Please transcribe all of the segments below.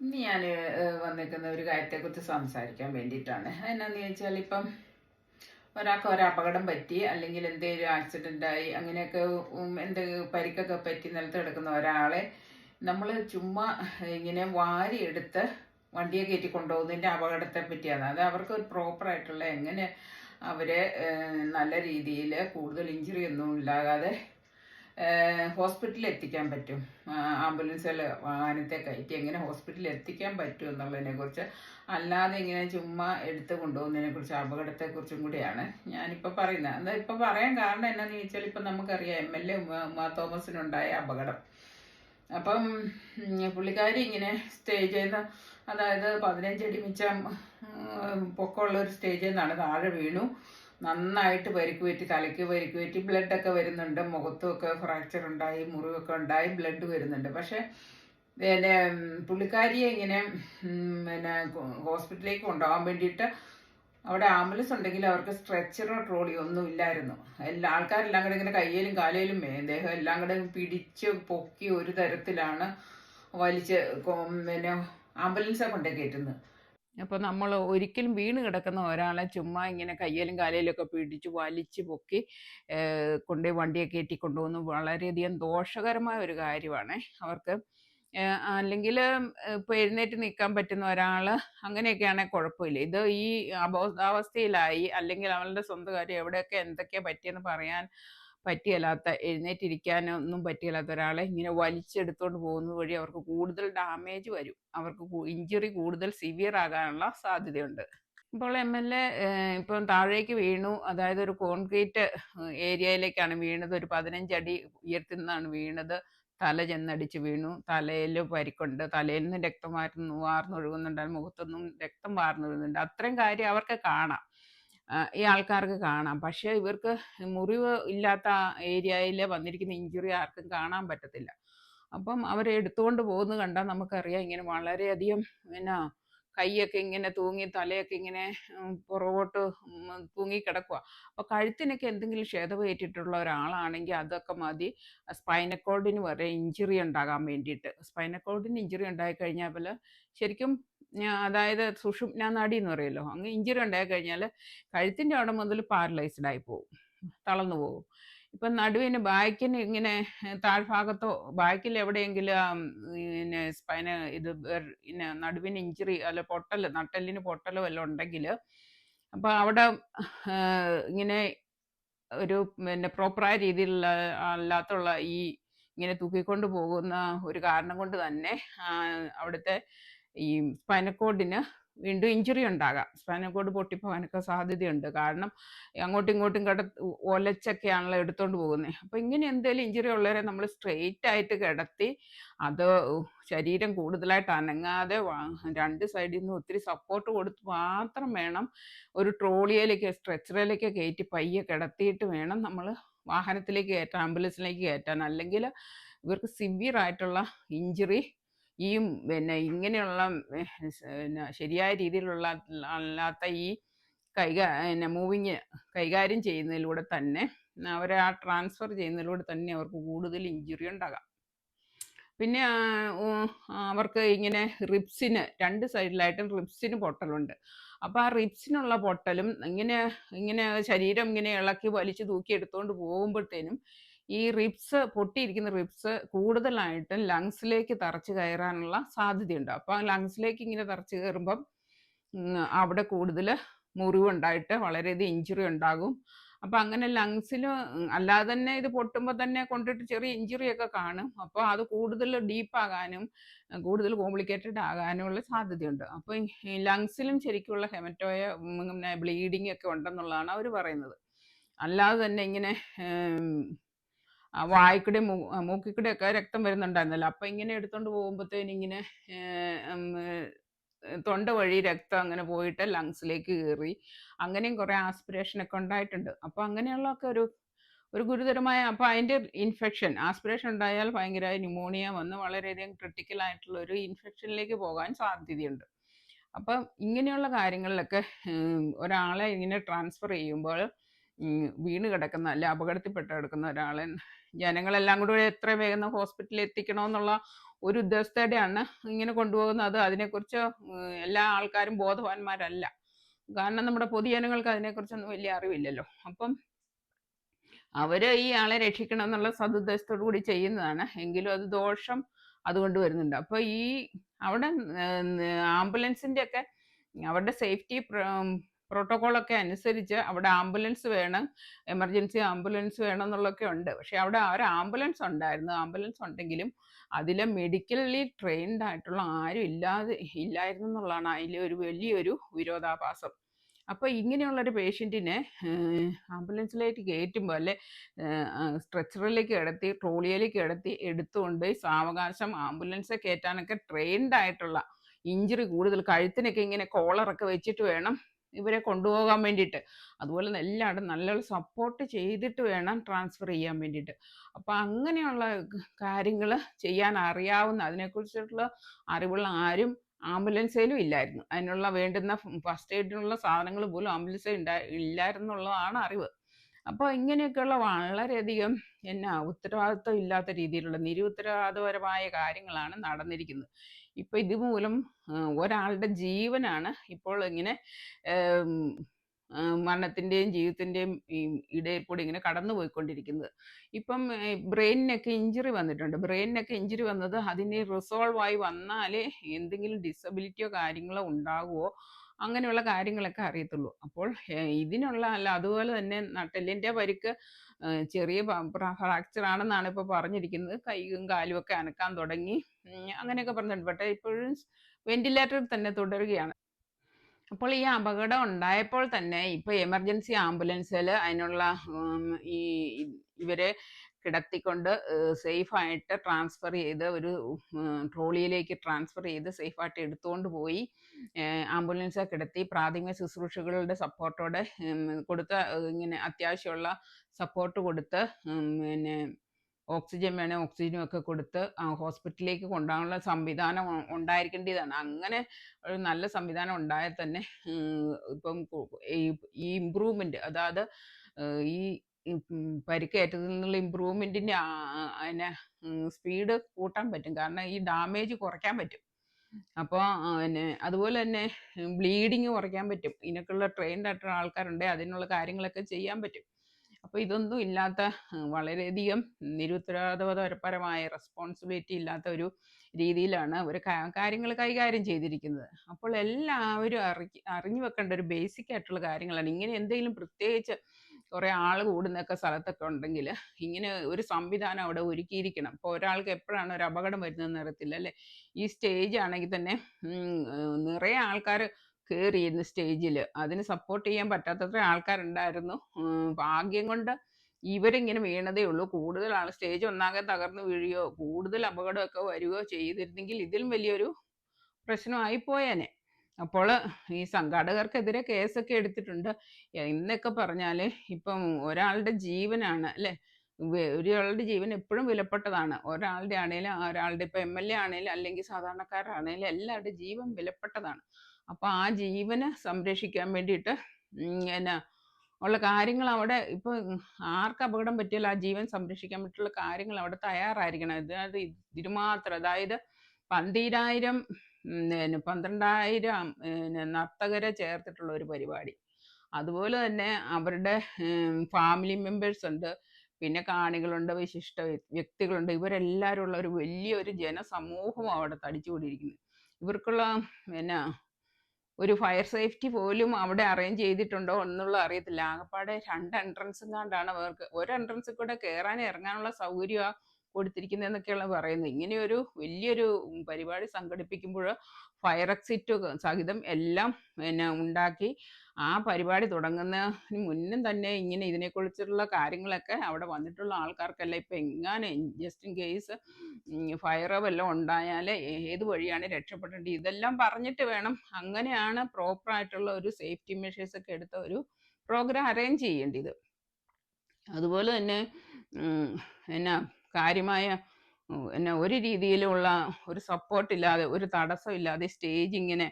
ഇന്ന് ഞാൻ വന്നിരിക്കുന്ന ഒരു കാര്യത്തെക്കുറിച്ച് സംസാരിക്കാൻ വേണ്ടിയിട്ടാണ്. എന്നാന്ന് ചോദിച്ചാൽ ഇപ്പം ഒരാൾക്ക് ഒരപകടം പറ്റി അല്ലെങ്കിൽ എന്തെങ്കിലും ആക്സിഡന്റ് ആയി അങ്ങനെയൊക്കെ എന്ത് പരിക്കൊക്കെ പറ്റി നിലത്ത് കിടക്കുന്ന ഒരാളെ നമ്മൾ ചുമ്മാ ഇങ്ങനെ വാരിയെടുത്ത് വണ്ടിയെ കയറ്റി കൊണ്ടുപോകുന്നതിന്റെ അപകടത്തെ പറ്റിയാണ്. അത് അവർക്ക് ഒരു പ്രോപ്പറായിട്ടുള്ള എങ്ങനെ അവരെ നല്ല രീതിയിൽ കൂടുതൽ ഇഞ്ചുറി ഒന്നും ഇല്ലാതെ ഹോസ്പിറ്റലിൽ എത്തിക്കാൻ പറ്റും. ആംബുലൻസുകൾ വാഹനത്തെ കയറ്റി എങ്ങനെ ഹോസ്പിറ്റലിൽ എത്തിക്കാൻ പറ്റും എന്നുള്ളതിനെ കുറിച്ച്. അല്ലാതെ ഇങ്ങനെ ചുമ്മാ എടുത്തു അപകടത്തെ കുറിച്ചും കൂടിയാണ് ഞാനിപ്പോൾ പറയുന്നത്. എന്താ ഇപ്പൊ പറയാൻ കാരണം എന്നാന്ന് ചോദിച്ചാൽ ഇപ്പം നമുക്കറിയാം എം എൽ എ ഉമ്മാ തോമസിനുണ്ടായ അപകടം. അപ്പം പുള്ളിക്കാരി ഇങ്ങനെ സ്റ്റേജിൽ നിന്ന് അതായത് പതിനഞ്ചടി മിച്ചം പൊക്കമുള്ള ഒരു സ്റ്റേജിൽ നിന്നാണ് താഴെ വീണു. നന്നായിട്ട് പരിക്ക് പറ്റി തലയ്ക്ക് പരിക്ക് പറ്റി ബ്ലഡൊക്കെ വരുന്നുണ്ട് മുഖത്തുമൊക്കെ ഫ്രാക്ചർ ഉണ്ടായി മുറിവൊക്കെ ഉണ്ടായി ബ്ലഡ് വരുന്നുണ്ട്. പക്ഷേ പിന്നെ പുള്ളിക്കാരിയെ ഇങ്ങനെ പിന്നെ ഹോസ്പിറ്റലിലേക്ക് കൊണ്ടുപോകാൻ വേണ്ടിയിട്ട് അവിടെ ആംബുലൻസ് ഉണ്ടെങ്കിൽ അവർക്ക് സ്ട്രെച്ചറോ ട്രോളിയോ ഒന്നും ഇല്ലായിരുന്നു. എല്ലാ ആൾക്കാരെല്ലാം കൂടെ ഇങ്ങനെ കയ്യിലും കാലയിലും ദേഹം എല്ലാം കൂടെ പിടിച്ച് പൊക്കി ഒരു തരത്തിലാണ് വലിച്ച് പിന്നെ ആംബുലൻസെ കൊണ്ടേ കയറ്റുന്നത്. അപ്പോൾ നമ്മൾ ഒരിക്കലും വീണ് കിടക്കുന്ന ഒരാളെ ചുമ്മാ ഇങ്ങനെ കയ്യിലും കാലയിലൊക്കെ പിടിച്ച് വലിച്ച് പൊക്കി കൊണ്ടുപോയി വണ്ടിയെ കയറ്റി കൊണ്ടുപോകുന്നത് വളരെയധികം ദോഷകരമായ ഒരു കാര്യമാണ്. അവർക്ക് അല്ലെങ്കിൽ ഇപ്പോൾ എഴുന്നേറ്റ് നിൽക്കാൻ പറ്റുന്ന ഒരാൾ അങ്ങനെയൊക്കെയാണെങ്കിൽ കുഴപ്പമില്ല. ഇത് ഈ അബോധാവസ്ഥയിലായി അല്ലെങ്കിൽ അവളുടെ സ്വന്തം കാര്യം എവിടെയൊക്കെ എന്തൊക്കെയാ പറ്റിയെന്ന് പറയാൻ പറ്റിയല്ലാത്ത എഴുന്നേറ്റിരിക്കാനൊന്നും പറ്റിയല്ലാത്ത ഒരാളെ ഇങ്ങനെ വലിച്ചെടുത്തുകൊണ്ട് പോകുന്നത് വഴി അവർക്ക് കൂടുതൽ ഡാമേജ് വരും. അവർക്ക് ഇഞ്ചുറി കൂടുതൽ സിവിയർ ആകാനുള്ള സാധ്യതയുണ്ട്. ഇപ്പോൾ എം എൽ എ ഇപ്പം താഴേക്ക് വീണു. അതായത് ഒരു കോൺക്രീറ്റ് ഏരിയയിലേക്കാണ് വീണത്. ഒരു പതിനഞ്ചടി ഉയരത്തിൽ നിന്നാണ് വീണത്. തല ചെന്നടിച്ച് വീണു. തലയിൽ പരിക്കുണ്ട് തലയിൽ നിന്ന് രക്തം വാർന്നു വാർന്നൊഴുകുന്നുണ്ട്. മുഖത്തൊന്നും രക്തം വാർന്നൊഴുകുന്നുണ്ട്. അത്രയും കാര്യം അവർക്ക് കാണാം. ഈ ആൾക്കാർക്ക് കാണാം. പക്ഷേ ഇവർക്ക് മുറിവ് ഇല്ലാത്ത ഏരിയയിൽ വന്നിരിക്കുന്ന ഇഞ്ചുറി ആർക്കും കാണാൻ പറ്റത്തില്ല. അപ്പം അവരെ എടുത്തുകൊണ്ട് പോകുന്നത് കണ്ടാൽ നമുക്കറിയാം ഇങ്ങനെ വളരെയധികം പിന്നെ കൈയൊക്കെ ഇങ്ങനെ തൂങ്ങി തലയൊക്കെ ഇങ്ങനെ പുറകോട്ട് തൂങ്ങി കിടക്കുക അപ്പോൾ കഴുത്തിനൊക്കെ എന്തെങ്കിലും ക്ഷേതമേറ്റിട്ടുള്ള ഒരാളാണെങ്കിൽ അതൊക്കെ മതി. സ്പൈനക്കോഡിന് വരെ ഇഞ്ചുറി ഉണ്ടാകാൻ വേണ്ടിയിട്ട്. സ്പൈനക്കോഡിന് ഇഞ്ചുറി ഉണ്ടായി കഴിഞ്ഞാൽ ശരിക്കും അതായത് സുഷുപ്ന നാഡി എന്ന് പറയുമല്ലോ അങ്ങ് ഇഞ്ചുറി ഉണ്ടായി കഴിഞ്ഞാൽ കഴുത്തിന്റെ അവിടെ മുതൽ പാരലൈസ്ഡ് ആയി പോകും തളർന്നു പോകും ഇപ്പം നടുവിന് ബാക്കിന് ഇങ്ങനെ താഴ്ഭാഗത്തോ ബാക്കിൽ എവിടെയെങ്കിലും പിന്നെ സ്പൈന ഇത് പിന്നെ നടുവിന് ഇഞ്ചുറി അല്ല പൊട്ടൽ നട്ടലിന് പൊട്ടലോ വല്ലതും ഉണ്ടെങ്കിൽ അപ്പോൾ അവിടെ ഇങ്ങനെ ഒരു പിന്നെ പ്രോപ്പറായ രീതിയിലുള്ള അല്ലാത്തുള്ള ഈ ഇങ്ങനെ തൂക്കിക്കൊണ്ട് പോകുന്ന ഒരു കാരണം കൊണ്ട് തന്നെ അവിടുത്തെ ഈ സ്പൈനക്കോഡിന് വീണ്ടും ഇഞ്ചുറി ഉണ്ടാകാം. സ്പൈനക്കോഡ് പൊട്ടിപ്പോകാനൊക്കെ സാധ്യതയുണ്ട്. കാരണം അങ്ങോട്ടും ഇങ്ങോട്ടും കട ഒലച്ചൊക്കെയാണല്ലോ എടുത്തോണ്ട് പോകുന്നത് അപ്പോൾ ഇങ്ങനെ എന്തെങ്കിലും ഇഞ്ചുറി ഉള്ളവരെ നമ്മൾ സ്ട്രെയിറ്റ് ആയിട്ട് കിടത്തി അത് ശരീരം കൂടുതലായിട്ട് അനങ്ങാതെ രണ്ട് സൈഡിൽ നിന്ന് ഒത്തിരി സപ്പോർട്ട് കൊടുത്ത് മാത്രം വേണം ഒരു ട്രോളിയിലേക്ക് സ്ട്രെച്ചറിലേക്ക് കയറ്റി പയ്യെ കിടത്തിയിട്ട് വേണം നമ്മൾ വാഹനത്തിലേക്ക് കയറ്റാൻ ആംബുലൻസിലേക്ക് കയറ്റാൻ. അല്ലെങ്കിൽ ഇവർക്ക് സിവിയർ ആയിട്ടുള്ള ഇഞ്ചുറി ഈ പിന്നെ ഇങ്ങനെയുള്ള പിന്നെ ശരിയായ രീതിയിലുള്ള അല്ലാത്ത ഈ കൈകാ പിന്നെ മൂവിങ് കൈകാര്യം ചെയ്യുന്നതിലൂടെ തന്നെ അവരെ ആ ട്രാൻസ്ഫർ ചെയ്യുന്നതിലൂടെ തന്നെ അവർക്ക് കൂടുതൽ ഇഞ്ചുറി ഉണ്ടാകാം. പിന്നെ അവർക്ക് ഇങ്ങനെ റിബ്സിന് രണ്ട് സൈഡിലായിട്ടും റിബ്സിന് പൊട്ടലുണ്ട്. അപ്പോൾ ആ റിബ്സിനുള്ള പൊട്ടലും ഇങ്ങനെ ഇങ്ങനെ ശരീരം ഇങ്ങനെ ഇളക്കി വലിച്ചു തൂക്കി എടുത്തുകൊണ്ട് പോകുമ്പോഴത്തേനും ഈ റിബ്സ് പൊട്ടിയിരിക്കുന്ന റിബ്സ് കൂടുതലായിട്ടും ലങ്സിലേക്ക് തറച്ചു കയറാനുള്ള സാധ്യതയുണ്ട്. അപ്പോൾ ലങ്സിലേക്ക് ഇങ്ങനെ തറച്ചു കയറുമ്പം അവിടെ കൂടുതൽ മുറിവുണ്ടായിട്ട് വളരെയധികം ഇഞ്ചുറി ഉണ്ടാകും. അപ്പോൾ അങ്ങനെ ലങ്സിൽ അല്ലാതെ തന്നെ ഇത് പൊട്ടുമ്പോൾ തന്നെ കൊണ്ടിട്ട് ചെറിയ ഇഞ്ചുറി ഒക്കെ കാണും. അപ്പോൾ അത് കൂടുതൽ ഡീപ്പാകാനും കൂടുതൽ കോംപ്ലിക്കേറ്റഡ് ആകാനുമുള്ള സാധ്യതയുണ്ട്. അപ്പോൾ ലങ്സിലും ശരിക്കുള്ള ഹെമറ്റോയ ബ്ലീഡിംഗ് ഒക്കെ ഉണ്ടെന്നുള്ളതാണ് അവർ പറയുന്നത്. അല്ലാതെ തന്നെ ഇങ്ങനെ വായിക്കൂടെ മൂക്കിക്കൂടെ ഒക്കെ രക്തം വരുന്നുണ്ടായിരുന്നല്ലോ. അപ്പം ഇങ്ങനെ എടുത്തോണ്ട് പോകുമ്പോഴത്തേന് ഇങ്ങനെ തൊണ്ട വഴി രക്തം അങ്ങനെ പോയിട്ട് ലങ്സിലേക്ക് കയറി അങ്ങനെയും കുറേ ആസ്പിറേഷൻ ഒക്കെ ഉണ്ടായിട്ടുണ്ട്. അപ്പോൾ അങ്ങനെയുള്ളതൊക്കെ ഒരു ഒരു ഗുരുതരമായ അപ്പോൾ അതിന്റെ ഇൻഫെക്ഷൻ ആസ്പിറേഷൻ ഉണ്ടായാൽ ഭയങ്കര ന്യൂമോണിയ വന്ന് വളരെയധികം ക്രിട്ടിക്കൽ ആയിട്ടുള്ള ഒരു ഇൻഫെക്ഷനിലേക്ക് പോകാൻ സാധ്യതയുണ്ട്. അപ്പം ഇങ്ങനെയുള്ള കാര്യങ്ങളിലൊക്കെ ഒരാളെ ഇങ്ങനെ ട്രാൻസ്ഫർ ചെയ്യുമ്പോൾ വീണ് കിടക്കുന്ന അല്ലെ അപകടത്തിൽപ്പെട്ട് കിടക്കുന്ന ഒരാളെ ജനങ്ങളെല്ലാം കൂടെ എത്ര വേഗം ഹോസ്പിറ്റലിൽ എത്തിക്കണമെന്നുള്ള ഒരു ഉദ്ദേശത്തോടെയാണ് ഇങ്ങനെ കൊണ്ടുപോകുന്നത്. അതിനെക്കുറിച്ച് എല്ലാ ആൾക്കാരും ബോധവാന്മാരല്ല. കാരണം നമ്മുടെ പൊതുജനങ്ങൾക്ക് അതിനെക്കുറിച്ചൊന്നും വലിയ അറിവില്ലല്ലോ. അപ്പം അവർ ഈ ആളെ രക്ഷിക്കണം എന്നുള്ള സതുദ്ദേശത്തോടു കൂടി ചെയ്യുന്നതാണ്. എങ്കിലും അത് ദോഷം അതുകൊണ്ട് വരുന്നുണ്ട്. അപ്പൊ ഈ അവിടെ ആംബുലൻസിന്റെ ഒക്കെ അവരുടെ സേഫ്റ്റി പ്രോട്ടോകോളൊക്കെ അനുസരിച്ച് അവിടെ ആംബുലൻസ് വേണം എമർജൻസി ആംബുലൻസ് വേണം എന്നുള്ളതൊക്കെ ഉണ്ട്. പക്ഷെ അവിടെ ഒരു ആംബുലൻസ് ഉണ്ടായിരുന്നു. ആംബുലൻസ് ഉണ്ടെങ്കിലും അതിൽ മെഡിക്കലി ട്രെയിൻഡ് ആയിട്ടുള്ള ആരും ഇല്ലാതെ ഇല്ലായിരുന്നു എന്നുള്ളതാണ് അതിലെ ഒരു വലിയൊരു വിരോധാഭാസം. അപ്പോൾ ഇങ്ങനെയുള്ളൊരു പേഷ്യന്റിനെ ആംബുലൻസിലേക്ക് കയറ്റുമ്പോൾ അല്ലെ സ്ട്രെച്ചറിലേക്ക് കിടത്തി ട്രോളിയിലേക്ക് കിടത്തി എടുത്തുകൊണ്ട് സാവകാശം ആംബുലൻസ് കയറ്റാനൊക്കെ ട്രെയിൻഡ് ആയിട്ടുള്ള ഇഞ്ചുറി കൂടുതൽ കഴുത്തിനൊക്കെ ഇങ്ങനെ കോളറൊക്കെ വെച്ചിട്ട് വേണം ഇവരെ കൊണ്ടുപോകാൻ വേണ്ടിയിട്ട്. അതുപോലെ എല്ലാവരും നല്ലൊരു സപ്പോർട്ട് ചെയ്തിട്ട് വേണം ട്രാൻസ്ഫർ ചെയ്യാൻ വേണ്ടിയിട്ട്. അപ്പം അങ്ങനെയുള്ള കാര്യങ്ങൾ ചെയ്യാൻ അറിയാവുന്ന അതിനെക്കുറിച്ചിട്ടുള്ള അറിവുള്ള ആരും ആംബുലൻസിലും ഇല്ലായിരുന്നു. അതിനുള്ള വേണ്ടുന്ന ഫസ്റ്റ് എയ്ഡിനുള്ള സാധനങ്ങൾ പോലും ആംബുലൻസിൽ ഉണ്ടാ ഇല്ലായിരുന്നുള്ളതാണ് അറിവ്. അപ്പോൾ ഇങ്ങനെയൊക്കെയുള്ള വളരെയധികം എന്നാ ഉത്തരവാദിത്വം ഇല്ലാത്ത രീതിയിലുള്ള നിരുത്തരവാദപരമായ കാര്യങ്ങളാണ് നടന്നിരിക്കുന്നത്. ഇപ്പൊ ഇതുമൂലം ഒരാളുടെ ജീവനാണ് ഇപ്പോൾ ഇങ്ങനെ മരണത്തിന്റെയും ജീവിതത്തിന്റെയും ഇടയിൽ കൂടി ഇങ്ങനെ കടന്നു പോയിക്കൊണ്ടിരിക്കുന്നത്. ഇപ്പം ബ്രെയിനിനൊക്കെ ഇഞ്ചുറി വന്നിട്ടുണ്ട്. ബ്രെയിനിനൊക്കെ ഇഞ്ചുറി വന്നത് അതിന് റിസോൾവ് ആയി വന്നാലേ എന്തെങ്കിലും ഡിസബിലിറ്റിയോ കാര്യങ്ങളോ ഉണ്ടാകുമോ അങ്ങനെയുള്ള കാര്യങ്ങളൊക്കെ അറിയത്തുള്ളൂ. അപ്പോൾ ഇതിനുള്ള അല്ല അതുപോലെ തന്നെ നട്ടെല്ലിന്റെ പരിക്ക് ചെറിയ ഫ്രാക്ചർ ആണെന്നാണ് ഇപ്പോൾ പറഞ്ഞിരിക്കുന്നത്. കൈയും കാലും ഒക്കെ അനക്കാൻ തുടങ്ങി. അങ്ങനെയൊക്കെ പറഞ്ഞിട്ടുണ്ട്. പക്ഷേ ഇപ്പോഴും വെന്റിലേറ്ററിൽ തന്നെ തുടരുകയാണ്. അപ്പോൾ ഈ അപകടം ഉണ്ടായപ്പോൾ തന്നെ ഇപ്പൊ എമർജൻസി ആംബുലൻസിൽ അതിനുള്ള ഈ ഇവരെ കിടത്തിക്കൊണ്ട് സേഫായിട്ട് ട്രാൻസ്ഫർ ചെയ്ത് ഒരു ട്രോളിയിലേക്ക് ട്രാൻസ്ഫർ ചെയ്ത് സേഫായിട്ട് എടുത്തുകൊണ്ട് പോയി. ആംബുലൻസിൽ കിടത്തി പ്രാഥമിക ശുശ്രൂഷകളുടെ സപ്പോർട്ടോടെ കൊടുത്ത ഇങ്ങനെ അത്യാവശ്യമുള്ള സപ്പോർട്ട് കൊടുത്ത് പിന്നെ ഓക്സിജൻ വേണേൽ ഓക്സിജനും ഒക്കെ കൊടുത്ത് ഹോസ്പിറ്റലിലേക്ക് കൊണ്ടുപോകാനുള്ള സംവിധാനം ഉണ്ടായിരിക്കേണ്ടതാണ്. അങ്ങനെ ഒരു നല്ല സംവിധാനം ഉണ്ടായാൽ തന്നെ ഇപ്പം ഈ ഇമ്പ്രൂവ്മെന്റ് അതായത് ഈ പരിക്കേറ്റതിൽ നിന്നുള്ള ഇമ്പ്രൂവ്മെന്റിന്റെ അതിനെ സ്പീഡ് കൂട്ടാൻ പറ്റും. കാരണം ഈ ഡാമേജ് കുറയ്ക്കാൻ പറ്റും. അപ്പോൾ പിന്നെ അതുപോലെ തന്നെ ബ്ലീഡിങ് കുറയ്ക്കാൻ പറ്റും. ഇതിനൊക്കെയുള്ള ട്രെയിൻഡ് ആയിട്ടുള്ള ആൾക്കാരുണ്ട്. അതിനുള്ള കാര്യങ്ങളൊക്കെ ചെയ്യാൻ പറ്റും. അപ്പോൾ ഇതൊന്നും ഇല്ലാത്ത വളരെയധികം നിരുത്തരവാദപരമായ റെസ്പോൺസിബിലിറ്റി ഇല്ലാത്ത ഒരു രീതിയിലാണ് അവർ കാര്യങ്ങൾ കൈകാര്യം ചെയ്തിരിക്കുന്നത്. അപ്പോൾ എല്ലാവരും അറി അറിഞ്ഞു വെക്കേണ്ട ഒരു ബേസിക് ആയിട്ടുള്ള കാര്യങ്ങളാണ്. ഇങ്ങനെ എന്തെങ്കിലും പ്രത്യേകിച്ച് കുറേ ആൾ കൂടുന്നൊക്കെ സ്ഥലത്തൊക്കെ ഉണ്ടെങ്കിൽ ഇങ്ങനെ ഒരു സംവിധാനം അവിടെ ഒരുക്കിയിരിക്കണം. ഇപ്പോൾ ഒരാൾക്ക് എപ്പോഴാണ് ഒരു അപകടം വരുന്നതെന്ന് അറിയത്തില്ല അല്ലേ? ഈ സ്റ്റേജ് ആണെങ്കിൽ തന്നെ നിറയെ ആൾക്കാർ കയറിയിരുന്നു സ്റ്റേജിൽ അതിന് സപ്പോർട്ട് ചെയ്യാൻ പറ്റാത്തത്ര ആൾക്കാരുണ്ടായിരുന്നു. ഭാഗ്യം കൊണ്ട് ഇവരിങ്ങനെ വീണതേ ഉള്ളൂ. കൂടുതൽ ആൾ സ്റ്റേജ് ഒന്നാകെ തകർന്നു വീഴുകയോ കൂടുതൽ അപകടമൊക്കെ വരികയോ ചെയ്തിരുന്നെങ്കിൽ ഇതിലും വലിയൊരു പ്രശ്നമായി പോയേനെ അപ്പോൾ ഈ സംഘാടകർക്കെതിരെ കേസൊക്കെ എടുത്തിട്ടുണ്ട്. എന്നൊക്കെ പറഞ്ഞാൽ ഇപ്പം ഒരാളുടെ ജീവനാണ് അല്ലേ? ഒരാളുടെ ജീവൻ എപ്പോഴും വിലപ്പെട്ടതാണ്. ഒരാളുടെ ആണേലും ഒരാളുടെ ഇപ്പം എം എൽ എ ആണേലും അല്ലെങ്കിൽ സാധാരണക്കാരാണേലും എല്ലാവരുടെ ജീവൻ വിലപ്പെട്ടതാണ്. അപ്പോൾ ആ ജീവനെ സംരക്ഷിക്കാൻ വേണ്ടിയിട്ട് എന്നാ ഉള്ള കാര്യങ്ങൾ അവിടെ ഇപ്പൊ ആർക്ക് അപകടം പറ്റിയാലും ആ ജീവൻ സംരക്ഷിക്കാൻ പറ്റിയുള്ള കാര്യങ്ങൾ അവിടെ തയ്യാറായിരിക്കണം. അതായത് ഇതിനുമാത്രം അതായത് പന്തീരായിരം പിന്നെ പന്ത്രണ്ടായിരം പിന്നെ നർത്തകരെ ചേർത്തിട്ടുള്ള ഒരു പരിപാടി. അതുപോലെ തന്നെ അവരുടെ ഫാമിലി മെമ്പേഴ്സ് ഉണ്ട്. പിന്നെ കാണികളുണ്ട് വിശിഷ്ട വ്യക്തികളുണ്ട്. ഇവരെല്ലാവരും ഉള്ള ഒരു വലിയൊരു ജനസമൂഹം അവിടെ തടിച്ചുകൂടിയിരിക്കുന്നത് ഇവർക്കുള്ള പിന്നെ ഒരു ഫയർ സേഫ്റ്റി പോലും അവിടെ അറേഞ്ച് ചെയ്തിട്ടുണ്ടോ എന്നുള്ള അറിയത്തില്ല. ആകപ്പാടെ രണ്ട് എൻട്രൻസും കണ്ടാണ് അവർക്ക്. ഒരു എൻട്രൻസിൽ കൂടെ കയറാൻ ഇറങ്ങാനുള്ള സൗകര്യം കൊടുത്തിരിക്കുന്നതെന്നൊക്കെയാണ് പറയുന്നത്. ഇങ്ങനെയൊരു വലിയൊരു പരിപാടി സംഘടിപ്പിക്കുമ്പോൾ ഫയർ എക്സിറ്റ് സഹിതം എല്ലാം പിന്നെ ഉണ്ടാക്കി ആ പരിപാടി തുടങ്ങുന്നതിന് മുന്നേ തന്നെ ഇങ്ങനെ ഇതിനെക്കുറിച്ചുള്ള കാര്യങ്ങളൊക്കെ അവിടെ വന്നിട്ടുള്ള ആൾക്കാർക്കെല്ലാം ഇപ്പം എങ്ങാനും ജസ്റ്റ് ഇൻ കേസ് ഫയർ വല്ലതും ഉണ്ടായാൽ ഏത് വഴിയാണ് രക്ഷപ്പെടേണ്ടത്? ഇതെല്ലാം പറഞ്ഞിട്ട് വേണം. അങ്ങനെയാണ് പ്രോപ്പറായിട്ടുള്ള ഒരു സേഫ്റ്റി മെഷേഴ്സ് ഒക്കെ എടുത്ത ഒരു പ്രോഗ്രാം അറേഞ്ച് ചെയ്യേണ്ടത്. അതുപോലെ തന്നെ എന്നാ കാര്യമായ പിന്നെ ഒരു രീതിയിലുള്ള ഒരു സപ്പോർട്ട് ഇല്ലാതെ ഒരു തടസ്സം ഇല്ലാതെ സ്റ്റേജ് ഇങ്ങനെ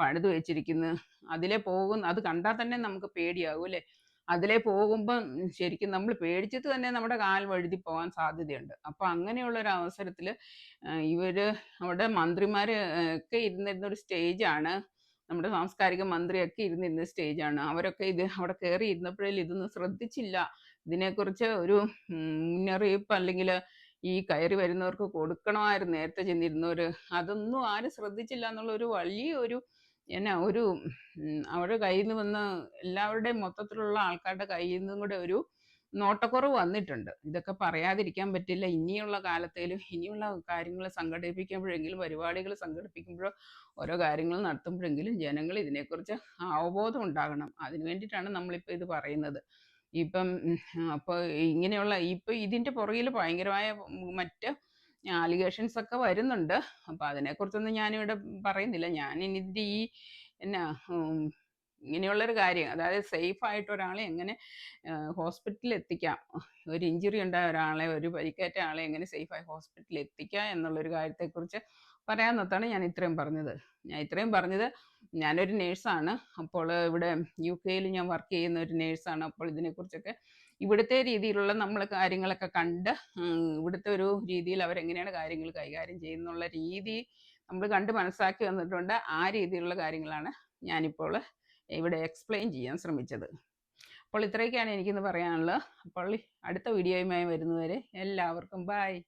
പഴുതു വെച്ചിരിക്കുന്നു. അതിലെ പോകുന്ന അത് കണ്ടാൽ തന്നെ നമുക്ക് പേടിയാകും അല്ലേ? അതിലെ പോകുമ്പം ശരിക്കും നമ്മൾ പേടിച്ചിട്ട് തന്നെ നമ്മുടെ കാൽ വഴുതി പോകാൻ സാധ്യതയുണ്ട്. അപ്പോൾ അങ്ങനെയുള്ള ഒരു അവസരത്തിൽ ഇവർ അവിടെ മന്ത്രിമാര് ഒക്കെ ഇരുന്നിരുന്ന ഒരു സ്റ്റേജാണ് നമ്മുടെ സാംസ്കാരിക മന്ത്രിയൊക്കെ ഇരുന്നിരുന്ന സ്റ്റേജാണ്. അവരൊക്കെ ഇത് അവിടെ കയറി ഇരുന്നപ്പോഴേ ഇതൊന്നും ശ്രദ്ധിച്ചില്ല. ഇതിനെക്കുറിച്ച് ഒരു മുന്നറിയിപ്പ് അല്ലെങ്കിൽ ഈ കയറി വരുന്നവർക്ക് കൊടുക്കണമായിരുന്നു നേരത്തെ ചെന്നിരുന്നവർ അതൊന്നും ആരും ശ്രദ്ധിച്ചില്ല എന്നുള്ള ഒരു വലിയ ഒരു എന്നാ ഒരു അവരുടെ കയ്യിൽ നിന്ന് വന്ന് എല്ലാവരുടെയും മൊത്തത്തിലുള്ള ആൾക്കാരുടെ കയ്യിൽ നിന്നും കൂടെ ഒരു നോട്ടക്കുറവ് വന്നിട്ടുണ്ട്. ഇതൊക്കെ പറയാതിരിക്കാൻ പറ്റില്ല. ഇനിയുള്ള കാലത്തേലും ഇനിയുള്ള കാര്യങ്ങൾ സംഘടിപ്പിക്കുമ്പോഴെങ്കിലും പരിപാടികൾ സംഘടിപ്പിക്കുമ്പോഴോ ഓരോ കാര്യങ്ങൾ നടത്തുമ്പോഴെങ്കിലും ജനങ്ങൾ ഇതിനെക്കുറിച്ച് അവബോധം ഉണ്ടാകണം. അതിനു വേണ്ടിയിട്ടാണ് നമ്മളിപ്പോൾ ഇത് പറയുന്നത്. ഇപ്പം അപ്പോൾ ഇങ്ങനെയുള്ള ഇപ്പം ഇതിന്റെ പുറകിൽ ഭയങ്കരമായ മറ്റ് അലിഗേഷൻസ് ഒക്കെ വരുന്നുണ്ട്. അപ്പോൾ അതിനെക്കുറിച്ചൊന്നും ഞാനിവിടെ പറയുന്നില്ല. ഞാൻ ഇതിന്റെ ഈ എന്നാ ഇങ്ങനെയുള്ളൊരു കാര്യം. അതായത് സേഫ് ആയിട്ട് ഒരാളെ എങ്ങനെ ഹോസ്പിറ്റലിൽ എത്തിക്കാം ഒരു ഇഞ്ചുറി ഉണ്ടായ ഒരാളെ ഒരു പരിക്കേറ്റ ആളെ എങ്ങനെ സേഫായി ഹോസ്പിറ്റലിൽ എത്തിക്കാം എന്നുള്ളൊരു കാര്യത്തെക്കുറിച്ച് പറയാമെന്നത്താണ് ഞാൻ ഇത്രയും പറഞ്ഞത്. ഞാൻ ഇത്രയും പറഞ്ഞത് ഞാനൊരു നേഴ്സാണ്. അപ്പോൾ ഇവിടെ യു കെയിൽ ഞാൻ വർക്ക് ചെയ്യുന്ന ഒരു നേഴ്സാണ്. അപ്പോൾ ഇതിനെക്കുറിച്ചൊക്കെ ഇവിടുത്തെ രീതിയിലുള്ള നമ്മൾ കാര്യങ്ങളൊക്കെ കണ്ട് ഇവിടുത്തെ ഒരു രീതിയിൽ അവരെങ്ങനെയാണ് കാര്യങ്ങൾ കൈകാര്യം ചെയ്യുന്നുള്ള രീതി നമ്മൾ കണ്ട് മനസ്സിലാക്കി വന്നിട്ടുണ്ട്. ആ രീതിയിലുള്ള കാര്യങ്ങളാണ് ഞാനിപ്പോൾ ഇവിടെ എക്സ്പ്ലെയിൻ ചെയ്യാൻ ശ്രമിച്ചത്. അപ്പോൾ ഇത്രയൊക്കെയാണ് എനിക്കിന്ന് പറയാനുള്ളത്. അപ്പോൾ അടുത്ത വീഡിയോയുമായി വരുന്നവരെ എല്ലാവർക്കും ബായ്